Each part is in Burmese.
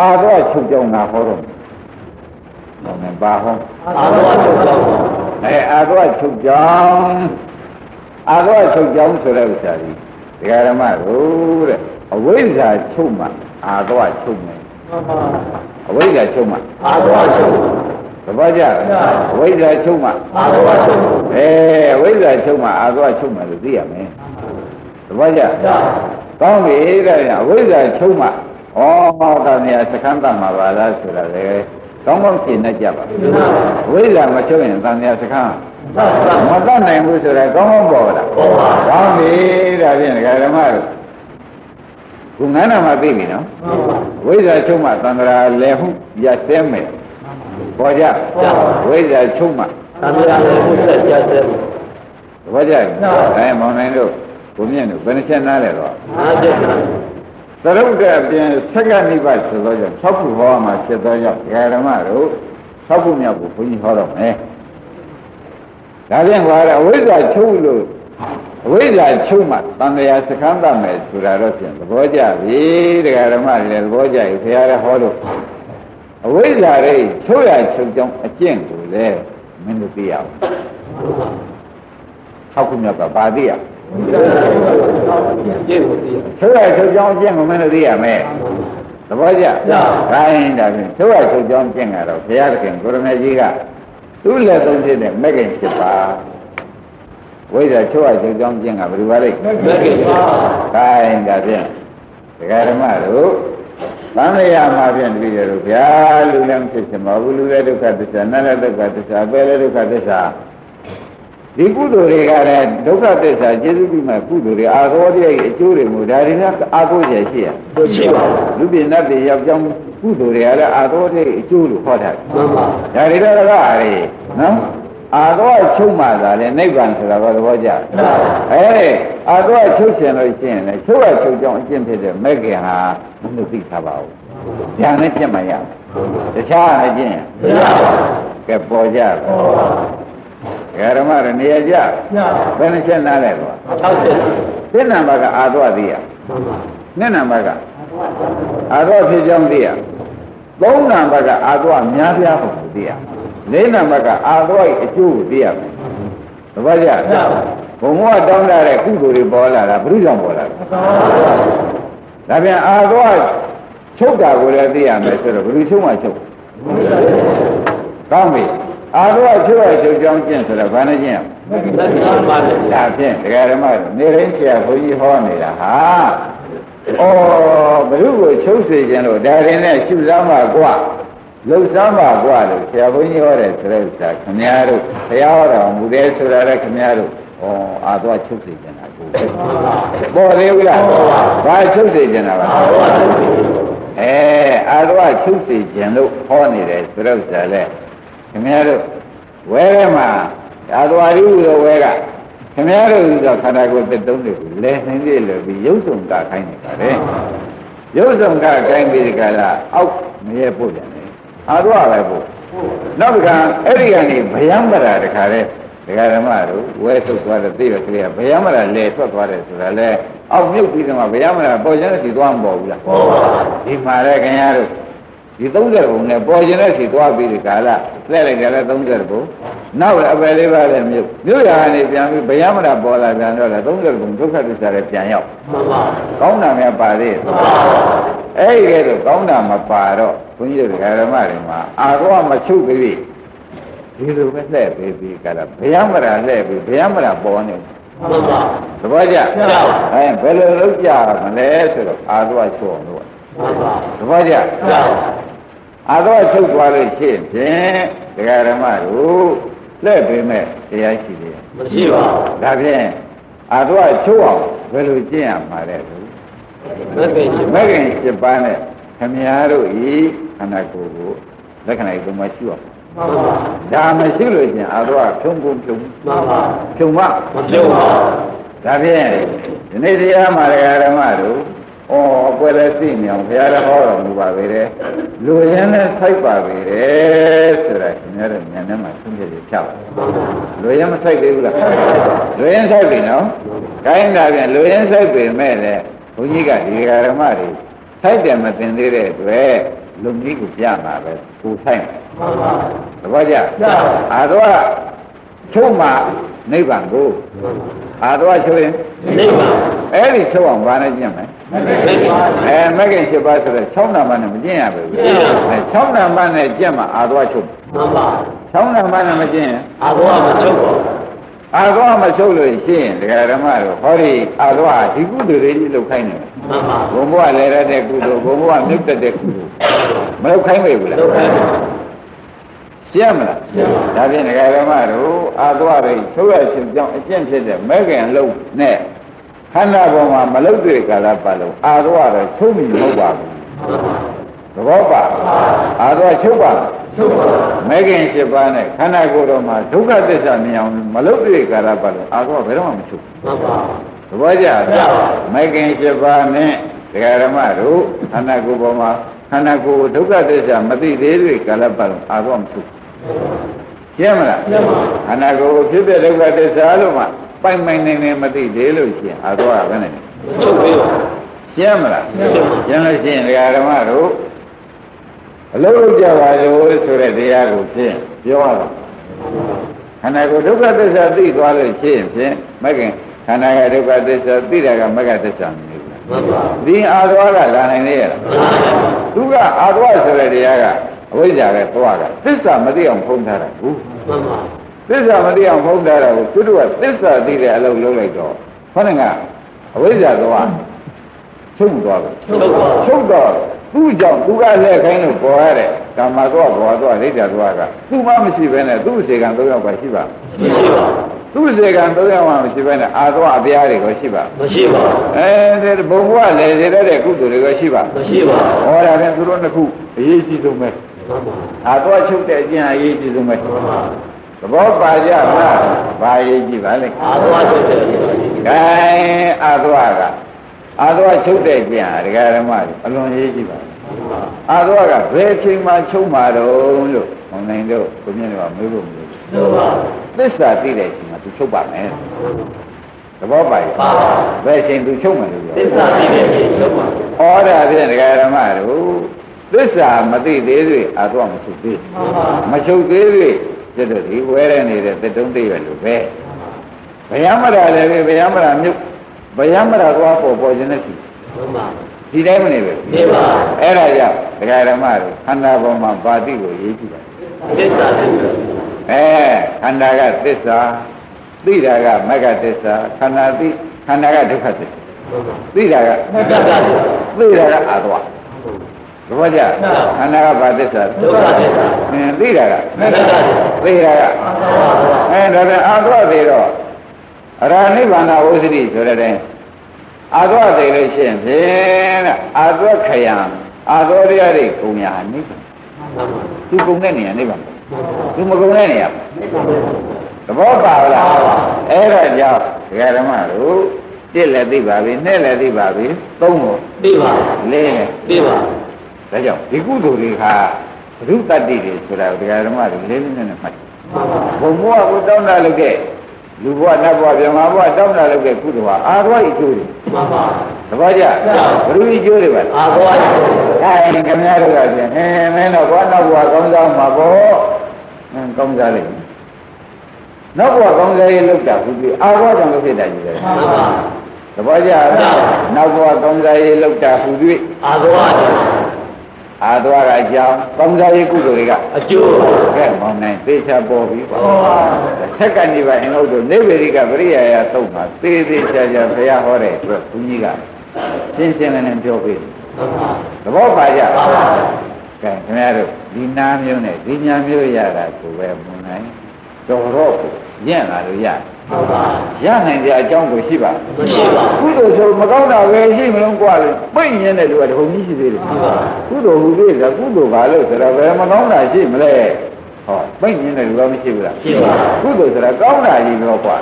အာတော့ချုပ်ကြောင်းငါဟောတော့ဘောင်းနဲ့ပါဟောအာရောချုပ်ကြောင်းအဲအာတော့ချုပ်ကြောင်းအာတော့ချုပ်ကြောင်းဆိုတဲ့ဥစ္စာကြီးဒကာဓမ္မတို့တဲ့အဝိဇ္ဇာချုပ်မှအာတော့ချုပ်မယ်မှန်ပါအဝိဇ္ဇာချုပ်မှအာရောချုပ်သဘောကျလားအဝိဇ္ဇာချုပ်မှအာရောချုပ်အဲအဝိဇ္ဇာချုပ်မှအာတော့ချုပ်မှလို့သိရမယ်သဘောကျဒါကောင်းပြီတဲ့ဗျာအဝိဇ္ဇာချုပ်မှ ဩတာနေရာစခန်းတတ်မှာပါလားဆိုတာလေကောင်းကောင်းရှင်းနေကြပါအဝိဇ္ဇာမချုပ်ရင်တန်နေရာစခန်းသာသာမတတ်နိုင်ဘူးဆိုတာကောင်းကောင်းပေါ်လာပေါ်ပါကောင်းပြီဒါဖြင့်ဒကာဓမ္မတို့ခုငန်းနာမှာသိပြီနော်မှန်ပါဝိဇ္ဇာချုပ်မှတန်ត្រာလဲဟုရစဲမယ်ပေါ်ကြဝိဇ္ဇာချုပ်မှသံဃာလည်းဘုရားကြားတယ်သဘောကျအဲမောင်နိုင်တို့ဘုမြင့်တို့ဘယ်နှချက်နားလဲတော့အားကျက်တာ သရုပ်တဲ့အပြင်ဆက်ကနိဗ္ဗာန်ဆိုတော့ကြောင့်၆ခုဟောမှာဖြစ်သောကြောင့်ဒကာဓမ္မတို့၆ခုမြောက်ကိုဘုန်းကြီးဟောတော့မယ်ဒါဖြင့်ဟောရအဝိဇ္ဇာချုပ်လို့အဝိဇ္ဇာချုပ်မှတန်တရားစခန်းတတ်မယ်ဆိုတာတော့ဖြင့်သဘောကျပြီဒကာဓမ္မတွေလည်းသဘောကျပြီခင်ဗျားလည်းဟောလို့အဝိဇ္ဇာတွေချုပ်ရချုပ်ကြောင်းအကျင့်ကိုလည်းမင်းတို့သိရအောင်၆ခုမြောက်ကဘာသိရကျေကို သိရချုပ်ရချုပ်ကြောင်းအကျင့်ကိုမင်းတို့သိရမယ်သဘောကျရခိုင်းဒါဖြင့်ချုပ်ရချုပ်ကြောင်းကျင့်ကတော့ဘုရားသခင်ကိုရမေကြီးကသူ့လက်သုံးဖြစ်တဲ့မဂ္ဂင်7ပါးဝိဇ္ဇာချုပ်ရချုပ်ကြောင်းကျင့်ကဘယ်လိုပါလိမ့်မဂ္ဂင်ပါခိုင်းဒါဖြင့်ဒကာဓမ္မတို့သံဃာမှာဖြင့်တပည့်တော်ဗျာလူလည်းမဖြစ်ချင်ပါဘူးလူလည်းဒုက္ခသစ္စာနတ်လည်းဒုက္ခသစ္စာပဲလည်းဒုက္ခသစ္စာ ဒီကုသိုလ်တွေကလည်းဒုက္ခသစ္စာကျေစုပြုမဲ့ကုသိုလ်တွေအာသောတည်းရဲ့အကျိုးတွေမို့ဒါတွေနဲ့အာကိုရရှိရတို့ရှိပါဘူးလူပြင်းတ်တွေရောက်ကြောင်းကုသိုလ်တွေကလည်းအာသောတည်းအကျိုးလို့ဟောတာမှန်ပါဒါတွေတော့ကရေနော်အာသောချုပ်မှသာလေနိဗ္ဗာန်ဆိုတာကသဘောကျအဲ့အာသောချုပ်ချင်လို့ရှိရင်လေချုပ်ရချုပ်ကြောင်းအကျင့်ဖြစ်တဲ့မဲ့ခင်ဟာမနှုတ်သိထားပါဘူးဉာဏ်နဲ့ပြတ်မှရတခြားအကျင့်မရပါကဲပေါ်ကြပါ ဓမ္မရနေရာကြဘူးဘယ်နှချက်နားလဲတော့60သစ္နံဘကအာသောသိရမှန်ပါနှစ်နံဘကအာသောဖြစ်ကြောင်းသိရသုံးနံဘကအာသောများပြားဖို့သိရလေးနံဘကအာသောရဲ့အကျိုးကိုသိရမယ်သဘောကျဘုံဘဝတောင်းတတဲ့ကုသိုလ်တွေပေါ်လာတာဘုရုကြောင့်ပေါ်လာတာဒါပြန်အာသောချုပ်တာကိုလည်းသိရမယ်ဆိုတော့ဘယ်လိုချုပ်မှချုပ်ကောင်းပြီ အာသောချုပ်ရချုပ်ကြောင်းကျင့်ဆိုတော့ဘာနဲ့ကျင့်ရမလဲ မဂ္ဂင်ပါလေ ဒါဖြင့်တရားဓမ္မနေရင်းဆရာဘုန်းကြီးဟောနေတာဟာဩဘုရုကိုချုပ်စေခြင်းလို့ဒါရင်နဲ့ရှုစားမှာกว่าလှုပ်ရှားမှာกว่าလို့ဆရာဘုန်းကြီးဟောတယ်ဆိုတဲ့ဥစ္စာခမည်းတော်ဘုရားဟောတော်မူတယ်ဆိုတာလည်းခမည်းတော်ဩအာသွားချုပ်စေခြင်းတာကိုပေါ်သေးဘူးလားဘာချုပ်စေခြင်းတာပါအဲအာသွားချုပ်စေခြင်းလို့ဟောနေတယ်ဆိုတဲ့ဥစ္စာလည်း ခမည်းတော်ဝဲထဲမှာအာသွားရီဟူသောဝဲကခင်ဗျားတို့ဥစ္စာခန္ဓာကိုယ်တစ်တုံးတွေကိုလဲနှင်းလေးလို့ပြီးရုပ်ဆောင်ကခိုင်းနေပါတယ်ရုပ်ဆောင်ကခိုင်းပြီးဒီကလာအောက်မရဲပို့ပြန်တယ်အာတော့ပဲပို့နောက်တစ်ခါအဲ့ဒီကနေဗယံပရာတခါလဲဒကာဓမ္မတို့ဝဲထုတ်သွားတဲ့သိရကလေးကဗယံမရာလဲထွက်သွားတယ်ဆိုတာလဲအောက်မြုပ်ပြီးတော့ဗယံမရာပေါ်ကျတဲ့စီသွားမပေါ်ဘူးလားပေါ်ပါဒီမှာလဲခင်ဗျားတို့ ဒီ30ဘုံနဲ့ပေါ်ကျတဲ့စီသွားပြီးဒီကာလလဲလိုက်ကြလဲ30ဘုံနောက်လည်းအပယ်လေးပါးလည်းမြုပ်မြုပ်ရကနေပြန်ပြီးဗယံမရာပေါ်လာပြန်တော့လဲ30ဘုံဒုက္ခသစ္စာလည်းပြန်ရောက်မှန်ပါကောင်းတာများပါသေးတယ်မှန်ပါအဲ့ဒီကဲတော့ကောင်းတာမပါတော့ဘုန်းကြီးတို့ဓမ္မတွေမှာအာရောမချုပ်သေးပြီဒီလိုပဲလှည့်ပေးပြီးကြတာဘုရားမရာလှည့်ပြီးဘုရားမရာပေါ်နေမှန်ပါသဘောကျမှန်ပါအဲဘယ်လိုလုပ်ကြမလဲဆိုတော့အာရောချုပ်အောင်လို့မှန်ပါသဘောကျမှန်ပါ အာရောချုပ်သွားလို့ရှိရင်ဖြင့်ဒကာဓမ္မတို့လှည့်ပေးမဲ့တရားရှိတယ်မရှိပါဘူးဒါဖြင့်အာရောချုပ်အောင်ဘယ်လိုကျင့်ရမှာလဲလို့မဂ္ဂင်ရှိမဂ္ဂင်7ပါးနဲ့ခမည်းတော်ဤခန္ဓာကိုယ်ကိုလက္ခဏာဤသုံးပါးရှိအောင်မှန်ပါဒါမရှိလို့ချင်းအာရောဖြုံကုန်ဖြုံမှန်ပါဖြုံမမပြုတ်ပါဒါဖြင့်ဒီနေ့တရားမှာဓမ္မတို့ဩ အပွဲလဲသိနေအောင်ဘုရားလည်းဟောတော်မူပါပဲတဲ့လူရင်းနဲ့စိုက်ပါပဲတဲ့ဆိုတာခင်ဗျားတို့ဉာဏ်ထဲမှာသုံးပြရချပါလူရင်းမစိုက်သေးဘူးလားလူရင်းစိုက်ပြီနော်ခိုင်းတာပြန်လူရင်းစိုက်ပြီမဲ့လေဘုန်းကြီးကဒီဓမ္မတွေစိုက်တယ်မသိသေးတဲ့အတွက်လုံကြီးကိုပြမှာပဲကိုဆိုင်မှန်ပါသဘောကျကျပါအာတော့ချုပ်မှ နိဗ္ဗာန်ကိုအာတော့ချုပ်ရင်နိဗ္ဗာန်အဲ့ဒီချုပ်အောင်ဘာနဲ့ကျင့်မလဲနိဗ္ဗာန်အဲမဂ္ဂင်7ပါးဆိုတော့6နာမနဲ့မကျင့်ရဘူးမကျင့်ရဘူးအဲ6နာမနဲ့ကျင့်မှအာတော့ချုပ်မှန်ပါ6နာမနဲ့မကျင့်ရင်အာဘောမချုပ်ပါဘူးအာတော့မချုပ်လို့ရှိရင်ဒကာဓမ္မတို့ဟောဒီအာတော့ဟာဒီကုသိုလ်တွေကြီးလုပ်ခိုင်းတယ်မှန်ပါဘုံဘဝလဲရတဲ့ကုသိုလ်ဘုံဘဝမြုပ်တတ်တဲ့ကုသိုလ်မလုပ်ခိုင်းပေဘူးလားလောက်ခိုင်းပါ ရှင်းမလားရှင်းပါဒါဖြင့်ဒကာဓမ္မတို့အာတော့တွေချုပ်ရခြင်းကြောင့်အကျင့်ဖြစ်တဲ့မဂ္ဂင်လုံးနဲ့ခန္ဓာပေါ်မှာမလုတ်တဲ့ကာလပတ်လုံးအာတော့တော့ချုပ်မိမဟုတ်ပါဘူးမှန်ပါသဘောပါအာတော့ချုပ်ပါချုပ်ပါမဂ္ဂင်7ပါးနဲ့ခန္ဓာကိုယ်တော်မှာဒုက္ခသစ္စာမြင်အောင်မလုတ်တဲ့ကာလပတ်လုံးအာတော့ဘယ်တော့မှမချုပ်မှန်ပါသဘောကျကျပါမဂ္ဂင်7ပါးနဲ့ဒကာဓမ္မတို့ခန္ဓာကိုယ်ပေါ်မှာခန္ဓာကိုယ်ဒုက္ခသစ္စာမသိသေးတဲ့ကာလပတ်လုံးအာတော့မချုပ် ရှင်းမလားရှင်းပါခန္ဓာကိုယ်ကိုဖြစ်တဲ့ဒုက္ခသစ္စာလို့မှပိုင်ပိုင်နေနေမသိသေးလို့ရှိရင်အာတော့ဘယ်နဲ့လဲချုပ်ပေးပါရှင်းမလားရှင်းပါရှင်းလို့ရှိရင်ဒကာဓမ္မတို့အလုံးလုံးကြပါလို့ဆိုတဲ့တရားကိုဖြင့်ပြောရတော့ခန္ဓာကိုယ်ဒုက္ခသစ္စာသိသွားလို့ရှိရင်ဖြင့်မဂ္ဂင်ခန္ဓာကဒုက္ခသစ္စာသိတာကမဂ္ဂသစ္စာမဟုတ်ဘူးမှန်ပါဒီအာသွားကလာနိုင်လေရလားမှန်ပါသူကအာသွားဆိုတဲ့တရားက အဝိဇ္ဇာကသွားကသစ္စာမသိအောင်ဖုံးထားတာဘူးမှန်ပါသစ္စာမသိအောင်ဖုံးထားတာကိုသူတို့ကသစ္စာသိတဲ့အလုပ်လုပ်လိုက်တော့ခေါင်းကအဝိဇ္ဇာသွားချုပ်သွားတယ်ချုပ်ပါချုပ်တော့သူ့ကြောင့်သူကလက်ခိုင်းလို့ပေါ်ရတဲ့ကာမသွားဘောသွားဒိဋ္ဌာသွားကသူ့မမရှိဘဲနဲ့သူ့စေကံ၃ယောက်ပါရှိပါမရှိပါသူ့စေကံ၃ယောက်မှမရှိဘဲနဲ့အာသွားအပြားတွေကိုရှိပါမရှိပါအဲဒီဘုံဘဝလည်းစေတတ်တဲ့ကုသိုလ်တွေကရှိပါမရှိပါဟောတာပြန်သူတို့နှစ်ခုအရေးကြီးဆုံးပဲမှန်ပါ အာသွားချုပ်တဲ့အကျင့်အရေးကြီးဆုံးပဲမှန်ပါသဘောပါကြလားဘာအရေးကြီးပါလဲအာဘောချုပ်တယ်ကဲအာသွားကအာသွားချုပ်တဲ့အကျင့်ဟာဒကာရမတွေအလွန်ရေးကြီးပါအာတော့ကဘယ်အချိန်မှချုပ်မှာတော့လို့ဟောနိုင်တော့ကိုမြင့်တော့မေးဖို့မလိုဘူးချုပ်ပါသစ္စာသိတဲ့အချိန်မှာသူချုပ်ပါမယ်သဘောပါရဲ့ပါဘယ်အချိန်သူချုပ်မယ်လို့သစ္ပြောစာသိတဲ့ချိန်ချုပ်ပါဩော်ဒါဖြင့်ဒကာရမတို့ သစ္စာမသိသေးသေးအာတော့မချုပ်သေးမှန်ပါမချုပ်သေးသေးတဲ့တို့ဒီဝဲရနေတဲ့တတုံးတည့်ရလို့ပဲဘယမရာလည်းပဲဘယမရာမြုပ်ဘယမရာသွားပေါ်ပေါ်ခြင်းနဲ့ရှိမှန်ပါဒီတိုင်းမနေပဲနေပါအဲ့ဒါကြောင့်ဒကာရမတို့ခန္ဓာပေါ်မှာပါတိကိုရေးကြည့်ပါသစ္စာသိတယ်အဲခန္ဓာကသစ္စာသိတာကမဂ္ဂသစ္စာခန္ဓာသိခန္ဓာကဒုက္ခသစ္စာမှန်ပါသိတာကမဂ္ဂသစ္စာသိတာကအာသွား သဘောကျခန္ဓာကဘာသစ္စာဒုက္ခသစ္စာအင်းသိတာကမဂ္ဂသစ္စာသိတာကအဲဒါပြန်အာသွားသေးတော့အရာနိဗ္ဗာန်ဝိသတိဆိုတဲ့တိုင်းအာသွားသေးလို့ရှိရင်ဖြင့်တဲ့အာသွားခယံအာသွားရရတဲ့ကုံညာနိဗ္ဗာန်မှန်ပါသူကုံတဲ့နေရာနိဗ္ဗာန်မှန်ပါသူမကုံတဲ့နေရာသဘောပါလားအဲ့ဒါကြောင့်ဒကာဓမ္မတို့တစ်လည်းသိပါပြီနှစ်လည်းသိပါပြီသုံးလို့သိပါလေးလည်းသိပါ ဒါကြောင့်ဒီကုသိုလ်တွေဟာဘုရုတ္တတိတွေဆိုတာဒကာဓမ္မတွေလေးလေးနဲ့နဲ့မှတ်တယ်မှန်ပါဘုံဘဝကိုတောင်းတာလုပ်ခဲ့လူဘဝနတ်ဘဝဗြဟ္မာဘဝတောင်းတာလုပ်ခဲ့ကုသိုလ်ဟာအာရဝိကျိုးတွေမှန်ပါသဘောကျဘုရုကျိုးတွေပါအာဘောချုပ်အဲခင်ဗျားတို့ကပြန်ဟင်းမင်းတော့ဘောနောက်ဘဝကောင်းစားမှာပေါ့ဟင်းကောင်းစားလိမ့်မယ်နောက်ဘဝကောင်းစားရေးလုပ်တာဘူးပြီအာဘောကြောင့်လုပ်ဖြစ်တာကြီးတယ်မှန်ပါသဘောကျလားနောက်ဘဝကောင်းစားရေးလုပ်တာဘူးပြီအာဘောချုပ် အာသွားကအကြောင်းကောင်းစားရေးကုသိုလ်တွေကအကျိုးကဲမောင်းနိုင်သေချာပေါ်ပြီပါဟောပါဆက်ကနေပါအင်္ဂုတ္တနေဗေရိကပရိယာယသုံးပါသေသေးချာချာဘုရားဟောတဲ့အတွက်ဘုန်းကြီးကရှင်းရှင်းလင်းလင်းပြောပေးတယ်မှန်ပါသဘောပါကြပါပါကဲခင်ဗျားတို့ဒီနာမျိုးနဲ့ဒီညာမျိုးရတာကိုပဲမွန်နိုင်တော်တော့ကိုညံ့လာလို့ရတယ်မှန်ပါ ရနိုင်ကြအကြောင်းကိုရှိပါ မရှိပါ ကုသိုလ်ဆိုမကောင်းတာပဲရှိမလုံးกว่าလို့ပိတ်ညင်းတဲ့လူကတခုံကြီးရှိသေးတယ် မှန်ပါ ကုသိုလ်ဟူသေးတယ်ကုသိုလ်ဘာလို့ဆိုတော့ဘယ်မကောင်းတာရှိမလဲဟောပိတ်ညင်းတဲ့လူကမရှိဘူးလား ရှိပါ ကုသိုလ်ဆိုတာကောင်းတာကြီးပြောกว่า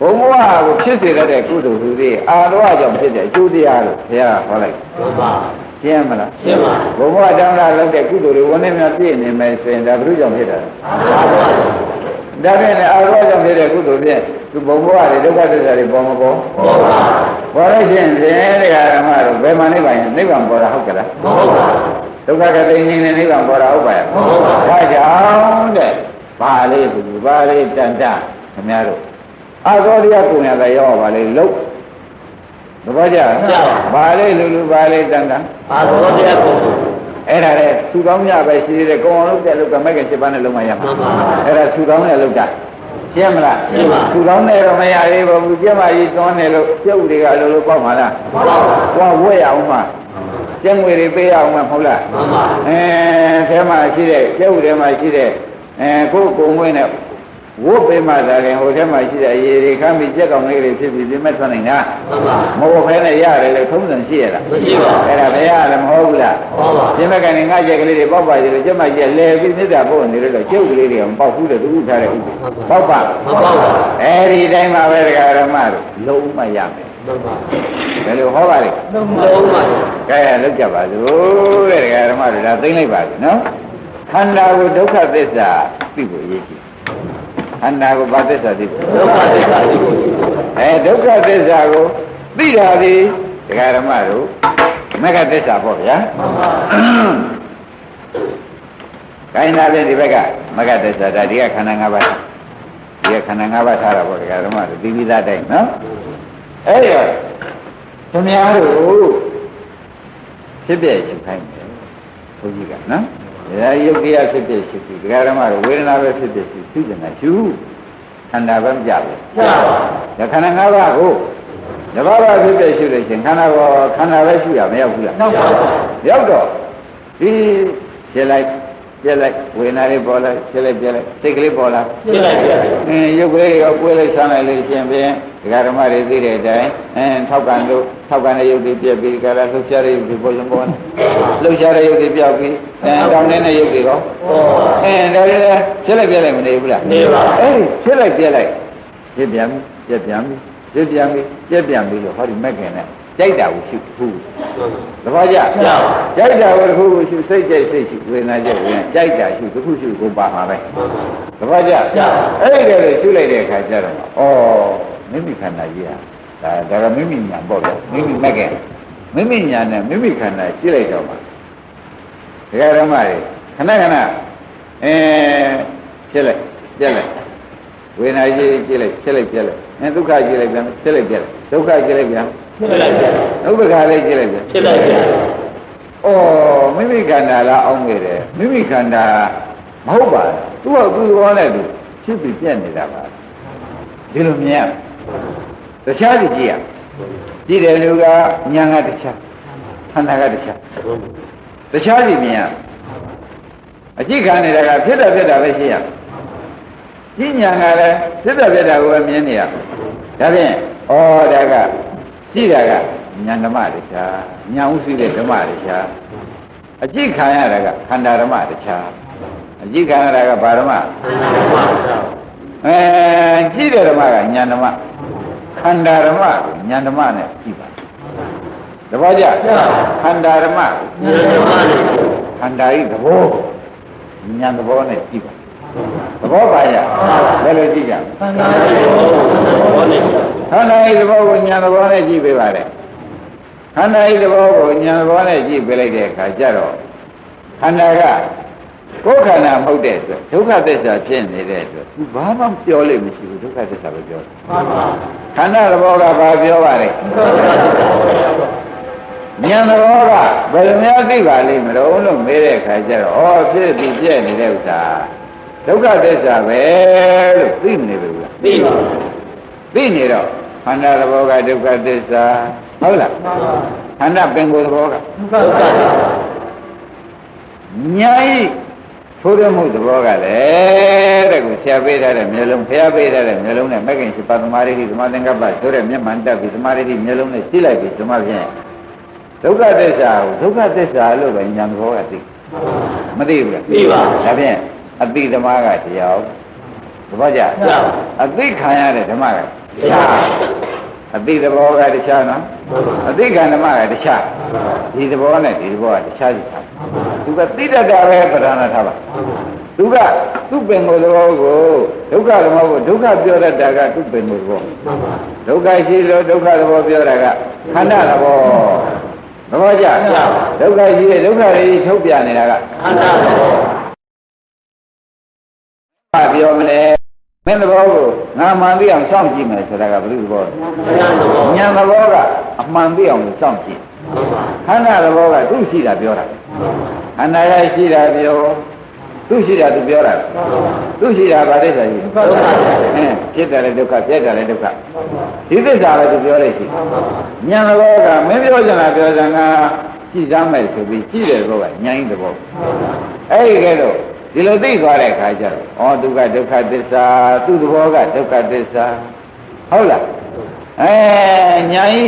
ဘုံဘဝကိုဖြစ်စေတတ်တဲ့ကုသိုလ်ဟူသေးအာတော်ကြောင့်ဖြစ်တဲ့အကျိုးတရားလို့ဘုရားဟောလိုက် မှန်ပါ ရှင်းမလား ရှင်းပါ ဘုံဘဝတောင်းတာလုပ်တဲ့ကုသိုလ်တွေဝန်နဲ့များပြည့်နေမယ်ဆိုရင်ဒါဘုရုကြောင့်ဖြစ်တာ အာဘောချုပ် ဒါဖြင့်လည်းအာရောကြောင့်ဖြစ်တဲ့ကုသိုလ်ဖြင့်သူဘုံဘဝတွေဒုက္ခသစ္စာတွေပေါ်မပေါ်ဟုတ်ပါပေါ်လို့ရှိရင်ဖြင့်တရားဓမ္မတို့ဘယ်မှာနိဗ္ဗာန်နိဗ္ဗာန်ပေါ်တာဟုတ်ကလားဟုတ်ပါတဒုက္ခကတိငြိမ်းတဲ့နိဗ္ဗာန်ပေါ်တာဟုတ်ပါရဲ့ဒါကြောင့်တဲ့ဘာလေးဘူးဘာလေးတန်တခင်ဗျားတို့အာသောတရားကိုရတာရောပါလေလို့သဘောကျဘာလေးလူလူဘာလေးတန်တအာသောတရားကို အဲ့ဒါလေဆူတောင်းရပဲရှိသေးတယ်ကောင်းအောင်လုပ်တဲ့လောက်ကမဲ့က7ပါးနဲ့လုံးမရမှာအဲ့ဒါဆူတောင်းတဲ့လောက်တာရှင်းမလားဆူတောင်းတဲ့တော့မရသေးပါဘူးကျမကြီးတွန်းတယ်လို့ကျုပ်တွေကလိုလိုပေါ့မှာလားမှန်ပါဟောဝဲရအောင်မှာကျက်ငွေတွေပေးရအောင်မှာမဟုတ်လားမှန်ပါအဲအဲမှာရှိတဲ့ကျုပ်ထဲမှာရှိတဲ့အဲကိုယ်ကုံဝင်းနဲ့ ဝုတ်ပေးမှသာရင်ဟိုထဲမှာရှိတဲ့ရေတွေခမ်းပြီးကြက်ကောင်လေးတွေဖြစ်ပြီးပြင်းမဲ့ထွက်နိုင်တာမှန်ပါမဟုတ်ဘဲနဲ့ရတယ်လေထုံးစံရှိရလားမရှိပါဘူးအဲ့ဒါဘယ်ရလဲမဟုတ်ဘူးလားမှန်ပါပြင်းမဲ့ကနေငါကြက်ကလေးတွေပေါက်ပါသေးတယ်ကျက်မကြက်လဲပြီးမြစ်တာပို့နေလို့ကျုပ်ကလေးတွေကမပေါက်ဘူးတဲ့သူဥထားတဲ့ဥပ္ပေပေါက်ပါမပေါ့ပါအဲ့ဒီတိုင်းမှာပဲတရားဓမ္မတို့လုံးမရမယ်မှန်ပါဘယ်လိုဟောပါလဲလုံးလုံးပါကဲလောက်ကြပါစို့တဲ့တရားဓမ္မတွေဒါသိမ့်လိုက်ပါပြီနော်ခန္ဓာကိုဒုက္ခသစ္စာသိဖို့ရည် ရှိခန္ဓာကိုဘာသစ္စာသိဖို့ဒုက္ခသစ္စာကိုအဲဒုက္ခသစ္စာကိုသိတာဒီတရားဓမ္မတို့မဂ္ဂသစ္စာပေါ့ဗျာမှန်ပါခိုင်းတာဖြင့်ဒီဘက်ကမဂ္ဂသစ္စာဒါဒီကခန္ဓာ၅ပါးဒီကခန္ဓာ၅ပါးထားတာပေါ့တရားဓမ္မတို့သိပြီးသားတိုင်းနော်အဲ့ရခင်ဗျားတို့ဖြစ်ပြရှိခိုင်းတယ်ဘုန်းကြီးကနော် ဒါယုတ်တရားဖြစ်ပြရှိပြီတရားဓမ္မတို့ဝေဒနာပဲဖြစ်ပြရှိသိကြတယ်ရှုခန္ဓာပဲမကြဘူးရပါဒါခန္ဓာ၅ပါးကိုတဘာဝဖြစ်ပြရှိလို့ရှင်ခန္ဓာကိုခန္ဓာပဲရှိရမရောက်ဘူးလားနောက်ပါရောက်တော့ဒီပြလိုက် ပြလိုက်ဝေဒနာလေးပေါ်လိုက်ပြလိုက်ပြလိုက်စိတ်ကလေးပေါ်လာပြလိုက်ပြလိုက်အင်းရုပ်ကလေးရောကိုယ်လေးဆန်းလိုက်လို့ရှင်ဖြင့်ဒကာဓမ္မတွေသိတဲ့အတိုင်းအင်းထောက်ကန်လို့ထောက်ကန်တဲ့ရုပ်တွေပြက်ပြီးကြလားလှုပ်ရှားတဲ့ရုပ်တွေပေါ်ရင်ပေါ်လှုပ်ရှားတဲ့ရုပ်တွေပြောက်ပြီးအင်းတောင်းနေတဲ့ရုပ်တွေရောဟောအင်းဒါလည်းပြက်လိုက်ပြက်လိုက်မနေဘူးလားနေပါအဲ့ဒီပြက်လိုက်ပြက်လိုက်ပြက်ပြန်ပြီပြက်ပြန်ပြီပြက်ပြန်ပြီပြက်ပြန်ပြီလို့ဟောဒီမက်ခင်နဲ့ ကြိုက်တာကိုရှိဘူးသဘောကျရပါကြိုက်တာကိုတစ်ခုခုရှိစိတ်ကြိုက်စိတ်ရှိဝေဒနာကြိုက်ဝေဒနာကြိုက်တာရှိတစ်ခုရှိကိုပါမှာပဲသဘောကျအဲ့ဒီကလေးရှုလိုက်တဲ့အခါကျတော့ဩမိမိခန္ဓာကြီးဟာဒါဒါကမိမိညာပေါ့ဗျမိမိမက်ကဲမိမိညာနဲ့မိမိခန္ဓာရှင်းလိုက်တော့မှာဒကာဓမ္မတွေခဏခဏအဲရှင်းလိုက်ပြက်လိုက်ဝေဒနာကြီးကြည့်လိုက်ရှင်းလိုက်ပြက်လိုက်အဲဒုက္ခကြည့်လိုက်ပြန်ရှင်းလိုက်ပြက်လိုက်ဒုက္ခကြည့်လိုက်ပြန် ပြလိုက်ပြလိုက်ဥပ္ပခါလေးကြည့်လိုက်ပြန်ဖြစ်လိုက်ပြလိုက်။အော်မိမိခန္ဓာလားအောင်းခဲ့တယ်။မိမိခန္ဓာမဟုတ်ပါဘူး။သူကသူ့ဘောနဲ့သူဖြစ်ပြီးပြက်နေတာပါ။ဒီလိုမြင်ရ။တခြားစီကြည့်ရ။ကြည့်တယ်လူကညာကတခြားခန္ဓာကတခြားတခြားစီမြင်ရ။အကြည့်ခံနေတာကဖြစ်တာဖြစ်တာပဲရှိရ။ကြည့်ညာကလည်းဖြစ်တာဖြစ်တာကိုပဲမြင်နေရ။ဒါဖြင့်ဩဒါက ကြည့်တာကညာဓမ္မတခြားညာဥသိတဲ့ဓမ္မတခြားအကြည့်ခံရတာကခန္ဓာဓမ္မတခြားအကြည့်ခံရတာကဘာဓမ္မအဲကြည့်တဲ့ဓမ္မကညာဓမ္မခန္ဓာဓမ္မကိုညာဓမ္မနဲ့ကြည့်ပါတပည့်ကြခန္ဓာဓမ္မကိုဉာဏ်ဓမ္မနဲ့ခန္ဓာဤသဘောညာသဘောနဲ့ကြည့်ပါသဘောပါရဘယ်လိုကြည့်ကြလဲခန္ဓာရဲ့ဘောနဲ့ ခန္ဓာဤသဘောကိုညာသဘောနဲ့ကြည့်ပေးပါလေခန္ဓာဤသဘောကိုညာသဘောနဲ့ကြည့်ပေးလိုက်တဲ့အခါကျတော့ခန္ဓာကကိုယ်ခန္ဓာမဟုတ်တဲ့အတွက်ဒုက္ခသစ္စာဖြစ်နေတဲ့အတွက်သူဘာမှပြောလို့မရှိဘူးဒုက္ခသစ္စာပဲပြောတယ်မှန်ပါခန္ဓာသဘောကဘာပြောပါလဲဉာဏ်သဘောကဘယ်လိုများသိပါလိမ့်မလို့လို့မေးတဲ့အခါကျတော့ဩဖြစ်ပြီးပြည့်နေတဲ့ဥစ္စာဒုက္ခသစ္စာပဲလို့သိနေပြီလားသိပါသိနေတော့ ခန္ဓာသဘောကဒုက္ခသစ္စာဟုတ်လားမှန်ပါခန္ဓာပင်ကိုယ်သဘောကဒုက္ခသစ္စာညာဤထိုးရမှုသဘောကလည်းတဲ့ကိုဆရာပေးထားတဲ့မျိုးလုံးဖျားပေးထားတဲ့မျိုးလုံးနဲ့မဂ္ဂင်ရှိပါသမာဓိသမာသင်္ကပ္ပဆိုတဲ့မျက်မှန်တက်ပြီးသမာဓိမျိုးလုံးနဲ့ကြည့်လိုက်ပြီးသမာဖြင့်ဒုက္ခသစ္စာကိုဒုက္ခသစ္စာလို့ပဲညာသဘောကသိမသိဘူးလားသိပါဒါဖြင့်အတိဓမ္မကတရား သဘောကျအသိခံရတဲ့ဓမ္မကတရားအတိသဘောကတခြားနော်အသိခံဓမ္မကတခြားဒီသဘောနဲ့ဒီသဘောကတခြားစီထားသူကသိတတ်တာပဲပဓာနာထားပါသူကသူ့ပင်ကိုယ်သဘောကိုဒုက္ခသဘောကိုဒုက္ခပြောတတ်တာကသူ့ပင်ကိုယ်သဘောမှန်ပါဒုက္ခရှိလို့ဒုက္ခသဘောပြောတာကခန္ဓာသဘောသဘောကျဒုက္ခကြီးတဲ့ဒုက္ခတွေထုတ်ပြနေတာကခန္ဓာတော်ဘာပြောမလဲ မင်းသဘောကိုငါမှန်သိအောင်စောင့်ကြည့်မယ်ဆိုတာကဘယ်လိုသဘောလဲဉာဏ်တော်ဉာဏ်သဘောကအမှန်သိအောင်စောင့်ကြည့်ဟုတ်ပါခန္ဓာသဘောကသူ့ရှိတာပြောတာခန္ဓာရရှိတာပြောသူ့ရှိတာသူပြောတာသူ့ရှိတာဗာဒိဋ္ဌာကြီးဒုက္ခအင်းဖြစ်တယ်လည်းဒုက္ခပြက်တယ်လည်းဒုက္ခဒီသစ္စာပဲသူပြောလိုက်ရှိဉာဏ်သဘောကမင်းပြောချင်တာပြောစံကကြည့်စမ်းမယ်ဆိုပြီးကြည့်တဲ့ဘောကဉာဏ်ကြီးသဘောအဲ့ဒီကဲတော့ ဒီလိုသိသွားတဲ့အခါကျတော့ဩဒုက္ခဒုက္ခသစ္စာသူ့သဘောကဒုက္ခသစ္စာဟုတ်လားအဲညာဤ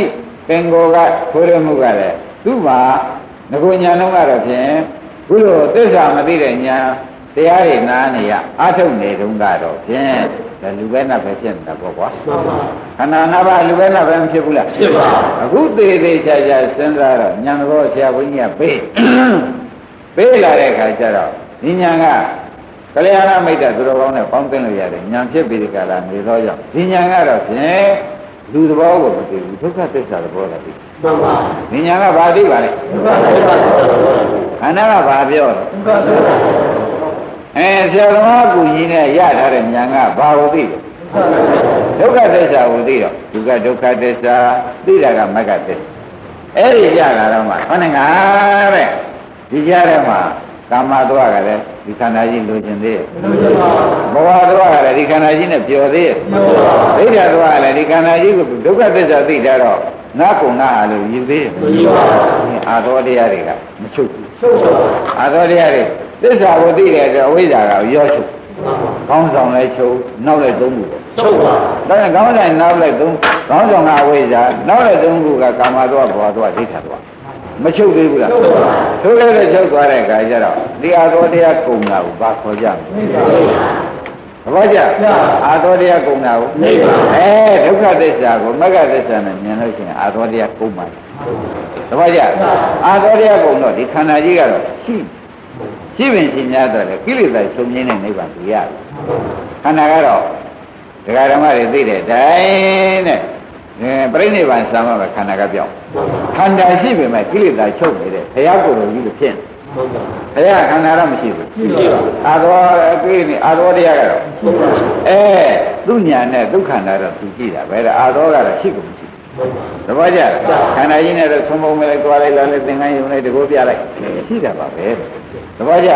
ပင်ကိုကထိုးရမှုကလည်းသူ့မှာငကိုညာလုံးကတော့ဖြင့်ခုလိုသစ္စာမသိတဲ့ညာတရားတွေနားနေရအထုတ်နေတုန်းကတော့ဖြင့်ဒါလူပဲနဲ့ပဲဖြစ်နေတာပေါ့ကွာမှန်ပါခန္ဓာငါးပါးလူပဲနဲ့ပဲမဖြစ်ဘူးလားဖြစ်ပါအခုသေးသေးချာချာစဉ်းစားတော့ညာတော်ဆရာဘုန်းကြီးကပေးပေးလာတဲ့အခါကျတော့ ဒီညာကကလျာဏမိတ်တသူတော်ကောင်းနဲ့ပေါင်းသိလို့ရတယ်ညာဖြစ်ပြီးဒီကလာနေသောကြောင့်ဒီညာကတော့ဖြင့်လူသဘောကိုမသိဘူးဒုက္ခသစ္စာသဘောလည်းသိမှန်ပါဒီညာကဘာသိပါလဲဒုက္ခဒုက္ခတော်ခန္ဓာကဘာပြောလဲဒုက္ခဒုက္ခအဲဆရာသမားကူကြီးနဲ့ရထားတဲ့ညာကဘာကိုသိလဲဒုက္ခသစ္စာကိုသိတော့ဒုက္ခဒုက္ခသစ္စာသိတာကမဂ္ဂသစ္စာအဲ့ဒီကြလာတော့မှဟောနေငါတဲ့ဒီကြားထဲမှာ ကာမသွားကလည်းဒီခန္ဓာကြီးလိုချင်သေးရဲ့ဘဝသွားကလည်းဒီခန္ဓာကြီးနဲ့ပျော်သေးရဲ့ဒိဋ္ဌာသွားကလည်းဒီခန္ဓာကြီးကိုဒုက္ခသစ္စာသိတာတော့ငါကုံငါအားလို့ယူသေးရဲ့မရှိပါဘူးအာသောတရားတွေကမချုပ်ဘူးချုပ်ပါအာသောတရားတွေသစ္စာကိုသိတဲ့အတွက်အဝိဇ္ဇာကရောချုပ်မှန်ပါကောင်းဆောင်လည်းချုပ်နောက်လည်းသုံးခုပေါ့ချုပ်ပါဒါနဲ့ကောင်းဆောင်နောက်လည်းသုံးကောင်းဆောင်ကအဝိဇ္ဇာနောက်လည်းသုံးခုကကာမသွားဘဝသွားဒိဋ္ဌာသွား မချုပ်သေးဘူးလားချုပ်ပါထိုးလည်းချုပ်သွားတဲ့အခါကျတော့ဒီအာသောတရားကုံတာကိုဘာခေါ်ကြမလဲသဘောကျအာသောတရားကုံတာကိုနိဗ္ဗာန်အဲဒုက္ခသစ္စာကိုမဂ္ဂသစ္စာနဲ့မြင်လို့ရှိရင်အာသောတရားကုံပါသဘောကျအာသောတရားကုံတော့ဒီခန္ဓာကြီးကတော့ရှိရှိပင်ရှိများတော့လေကိလေသာဆုံးရင်းတဲ့နိဗ္ဗာန်ကိုရတယ်ခန္ဓာကတော့ဒကာဓမ္မတွေသိတဲ့တိုင်းနဲ့ အဲပြိဋိနိဗ္ဗာန်ဆံမှာပဲခန္ဓာကပြောင်းခန္ဓာရှိပေမဲ့ကိလေသာချုပ်နေတဲ့ဘုရားကိုယ်တော်ကြီးလို့ဖြစ်နေဟုတ်ပါဘုရားခန္ဓာတော့မရှိဘူးရှိပါအာသောအကိနေအာသောတရားကတော့ဟုတ်ပါအဲသူညာနဲ့ဒုက္ခန္တာတော့သူကြည့်တာပဲအာသောကတော့ရှိကုန်မရှိဟုတ်ပါသဘောကျလားခန္ဓာကြီးနဲ့တော့သုံးပုံမဲ့လိုက်သွားလိုက်လာလိုက်သင်္ကန်းယုံလိုက်တကိုးပြလိုက်ရှိတာပါပဲသဘောကျ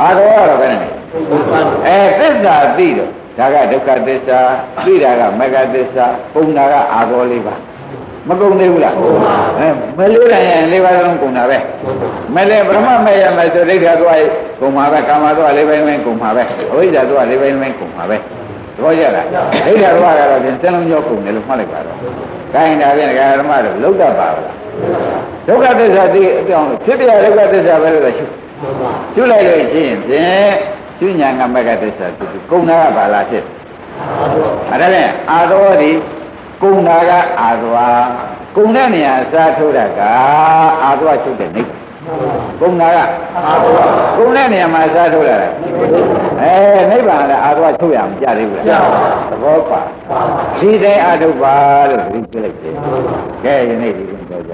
အာသောကတော့ဘယ်နဲ့ဟုတ်ပါအဲသစ္စာသိတော့ ဒါကဒုက္ခသစ္စာသိတာကမဂ္ဂသစ္စာပုံတာကအာသောလေးပါမကုန်သေးဘူးလားအဲမလေးတိုင်းရင်လေးပါးလုံးကုန်တာပဲမလဲပရမမဲ့ရမယ်ဆိုဒိဋ္ဌာသွားရင်ကုန်ပါပဲကာမသွားလေးပိုင်းပိုင်းကုန်ပါပဲအဝိဇ္ဇာသွားလေးပိုင်းပိုင်းကုန်ပါပဲသဘောကျလားဒိဋ္ဌာသွားကတော့ပြင်စလုံးကြောကုန်တယ်လို့မှတ်လိုက်ပါတော့ခိုင်းတာပြင်ဒကာဓမ္မတို့လောက်တတ်ပါဘူးလားဒုက္ခသစ္စာသိအပြောင်းလို့ဖြစ်ပြဒုက္ခသစ္စာပဲလို့ရှုရှုလိုက်လို့ရှိရင်ဖြင့် ရှုညာကမကသစ္စာသူကုန်တာကဘာလားဖြစ်အဲ့ဒါနဲ့အာသောဒီကုန်တာကအာသွားကုန်တဲ့နေရာအစားထိုးတာကအာသွားချုပ်တဲ့နေကုန်တာကကုန်တဲ့နေရာမှာစားထုတ်လာတယ်အဲနိဗ္ဗာန်လည်းအာသွားထုတ်ရအောင်ကြသေးဘူးလားသဘောပါဒီတိုင်းအာထုတ်ပါလို့ဒီပြလိုက်တယ်ကဲယနေ့ဒီလိုပြောကြ